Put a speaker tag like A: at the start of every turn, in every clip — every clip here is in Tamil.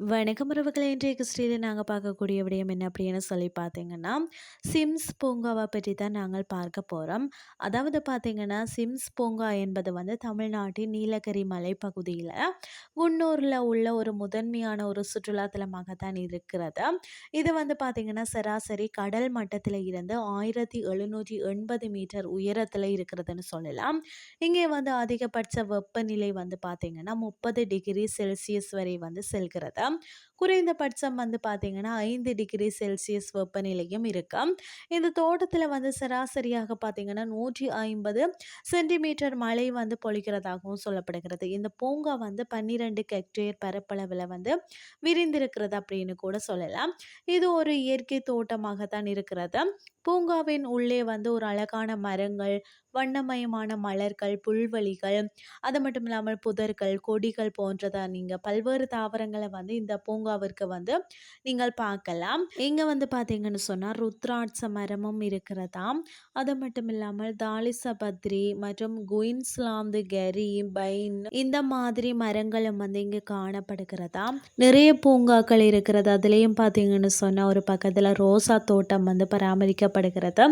A: வணக்கம் உறவுகளை இன்றைய கிறிஸ்டியில் நாங்கள் பார்க்கக்கூடிய விடயம் என்ன அப்படின்னு சொல்லி பார்த்தீங்கன்னா சிம்ஸ் பூங்காவை பற்றி தான் நாங்கள் பார்க்க போகிறோம் அதாவது பார்த்தீங்கன்னா சிம்ஸ் பூங்கா என்பது வந்து தமிழ்நாட்டின் நீலகிரி மலைப்பகுதியில் குன்னூரில் உள்ள ஒரு முதன்மையான ஒரு சுற்றுலாத்தலமாக தான் இருக்கிறது. இது வந்து பார்த்தீங்கன்னா சராசரி கடல் மட்டத்தில் இருந்து ஆயிரத்தி எழுநூற்றி எண்பது மீட்டர் உயரத்தில் இருக்கிறதுன்னு சொல்லலாம். இங்கே வந்து அதிகபட்ச வெப்பநிலை வந்து பார்த்தீங்கன்னா முப்பது டிகிரி செல்சியஸ் வரை வந்து செல்கிறது. குறைந்தபட்சம் வந்து பார்த்தீங்கன்னா ஐந்து டிகிரி செல்சியஸ் வெப்பநிலையும் இருக்கும் இந்த தோட்டத்தில் வந்து சராசரியாக பார்த்தீங்கன்னா நூற்றி ஐம்பது சென்டிமீட்டர் மழை வந்து பொழிக்கிறதாகவும் சொல்லப்படுகிறது. இந்த பூங்கா வந்து பன்னிரெண்டு ஹெக்டேர் பரப்பளவில் வந்து விரிந்திருக்கிறது அப்படின்னு கூட சொல்லலாம். இது ஒரு இயற்கை தோட்டமாக தான் இருக்கிறது. பூங்காவின் உள்ளே வந்து ஒரு அழகான மரங்கள் வண்ணமயமான மலர்கள் புல்வெளிகள் அது மட்டும் இல்லாமல் புதர்கள் கொடிகள் போன்றதை நீங்கள் பல்வேறு தாவரங்களை வந்து இந்த பூங்காவிற்கு வந்து நீங்கள் பார்க்கலாம். இங்கே வந்து பார்த்தீங்கன்னு சொன்னால் ருத்ராட்ச மரமும் இருக்கிறதாம். அது மட்டும் இல்லாமல் தாலிசபத்ரி மற்றும் குயின்ஸ்லாந்து கெரி பைன் இந்த மாதிரி மரங்களும் வந்து இங்கே காணப்படுகிறதா நிறைய பூங்காக்கள் இருக்கிறது. அதுலேயும் பார்த்தீங்கன்னு சொன்னால் ஒரு பக்கத்தில் ரோசா தோட்டம் வந்து பராமரிக்கப்படுகிறது.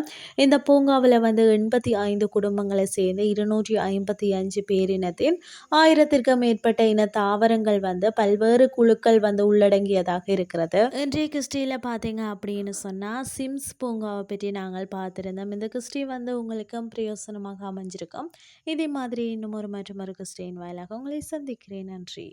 A: இந்த பூங்காவில் வந்து எண்பத்தி ஐந்து குடும்பங்களை சேர்ந்து இருநூற்றி ஐம்பத்தி அஞ்சு பேரினத்தின் ஆயிரத்திற்கும் மேற்பட்ட இன தாவரங்கள் வந்து பல்வேறு குழுக்கள் வந்து உள்ளடங்கியதாக இருக்கிறது. இன்றைய கிறிஸ்டியில் பார்த்தீங்க அப்படின்னு சொன்னால் சிம்ஸ் பூங்காவை பற்றி நாங்கள் பார்த்துருந்தோம். இந்த கிறிஸ்டி வந்து உங்களுக்கும் பிரயோசனமாக அமைஞ்சிருக்கும். இதே மாதிரி இன்னும் ஒரு மற்றும் ஒரு கிறிஸ்டின் வாயிலாக உங்களை சந்திக்கிறேன். நன்றி.